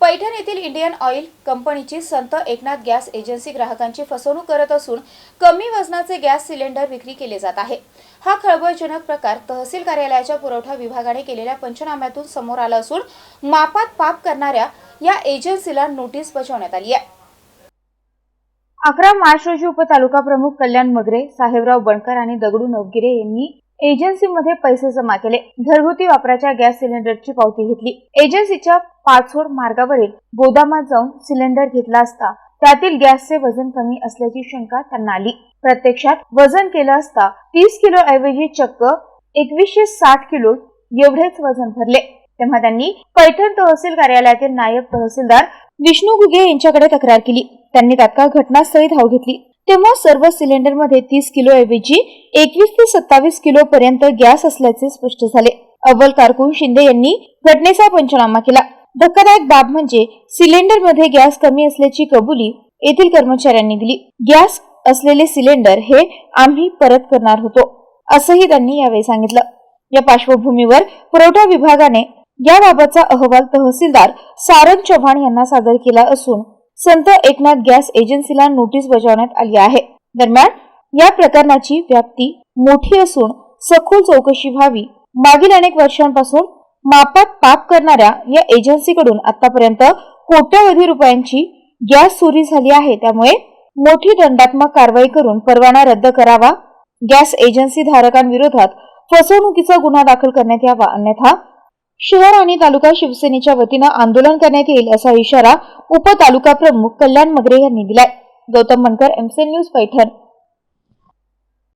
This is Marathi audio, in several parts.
पैठण येथील इंडियन ऑइल कंपनीची संत एकनाथ गॅस एजन्सी ग्राहकांची फसवणूक करत असून कमी वजनाचे गॅस सिलेंडर विक्री केले जात आहे. हा खळबळजनक प्रकार तहसील कार्यालयाच्या पुरवठा विभागाने केलेल्या पंचनाम्यातून समोर आला असून मापात पाप करणाऱ्या या एजन्सीला नोटीस बजावण्यात आली आहे. अकरा मार्च रोजी उपतालुका प्रमुख कल्याण मगरे साहेबराव बणकर आणि दगडू नवगिरे यांनी एजन्सीमध्ये पैसे जमा केले. घरगुती वापराच्या गॅस सिलेंडरची पावती घेतली. एजन्सीच्या पाचोड मार्गावरील गोदामात जाऊन सिलेंडर घेतला असता त्यातील गॅसचे वजन कमी असल्याची शंका त्यांना आली. प्रत्यक्षात वजन केलं असता तीस किलो ऐवजी चक्क एकवीसशे साठ किलो एवढेच वजन भरले. तेव्हा त्यांनी पैठण तहसील कार्यालयातील नायब तहसीलदार विष्णू घुगे यांच्याकडे तक्रार केली. त्यांनी तात्काळ घटनास्थळी धाव घेतली. तेव्हा सर्व सिलेंडरमध्ये तीस किलो ऐवजी एकवीस ते सत्तावीस किलो पर्यंत गॅस असल्याचे स्पष्ट झाले. अव्वल कारकून शिंदे यांनी घटनेचा पंचनामा केला. धक्कादायक बाब म्हणजे सिलेंडरमध्ये गॅस कमी असल्याची कबुली येथील कर्मचाऱ्यांनी दिली. गॅस असलेले सिलेंडर हे आम्ही परत करणार होतो असंही त्यांनी यावेळी सांगितलं. या पार्श्वभूमीवर पुरवठा विभागाने याबाबतचा अहवाल तहसीलदार सारंग चव्हाण यांना सादर केला असून संत एकनाथ गॅस एजन्सीला नोटीस बजावण्यात आली आहे. दरम्यान या प्रकरणाची व्याप्ती मोठी असून सखोल चौकशी व्हावी मागील अनेक वर्षांपासून मापात पाप करणाऱ्या या एजन्सीकडून आतापर्यंत कोट्यावधी रुपयांची गॅस चोरी झाली आहे. त्यामुळे मोठी दंडात्मक कारवाई करून परवाना रद्द करावा. गॅस एजन्सी धारकांविरोधात फसवणुकीचा गुन्हा दाखल करण्यात यावा अन्यथा शहर आणि तालुका शिवसेनेच्या वतीनं आंदोलन करण्यात येईल असा इशारा उपतालुका प्रमुख कल्याण मगरे यांनी दिलाय. Gautam Mankar MCN news Paithan.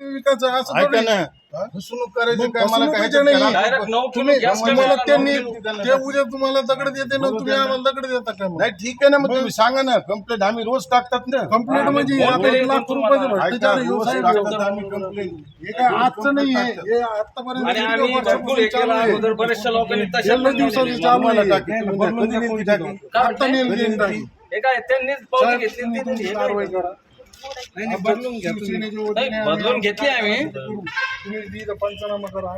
विकायचं असं ऐका थोडी. ना हा? फसवणूक करायची मग काय मला काय फसवणुकीचं नाही. Direct नऊ किलो तुम्ही गॅस तुम्हाला कमी त्यांनी झाला. ते उद्या तुम्हाला दगड देते ना तुम्ही. आम्हाला दगड देता काय मग नाही ठीक आहे ना मग तुम्ही सांगा ना कंप्लेंट आम्ही रोज टाकतात ना कंप्लेंट म्हणजे फोन आता पे एक लाख करतो रुपयाचे तुम्हाला. ऐका, भ्रष्टाचार रोज व्यवसाय टाकतात आम्ही complaint. हे काय आजचं नाही आहे. हे आतापर्यंत आणि किती आम्ही वर्षापासून भरपूर हे चालू केलं आहे. अगोदर बऱ्याचशा लोकांनी तशा गेल्या पण दिवसाचं नेलेली. चालू तुम्हाला आहे. टाकी, तुम्ही कधी नेली टाकी? काय आता म्हणताय? नेली आहे टाकी. हे काय त्यांनीच पावती घेतली ती- कारवाई काय? करा नाही, नाही, बदलून घ्या तुम्ही. शिवसेनेच्या नाही, वतीने बदलून घेतली आम्ही तुम्ही पंचनामा करा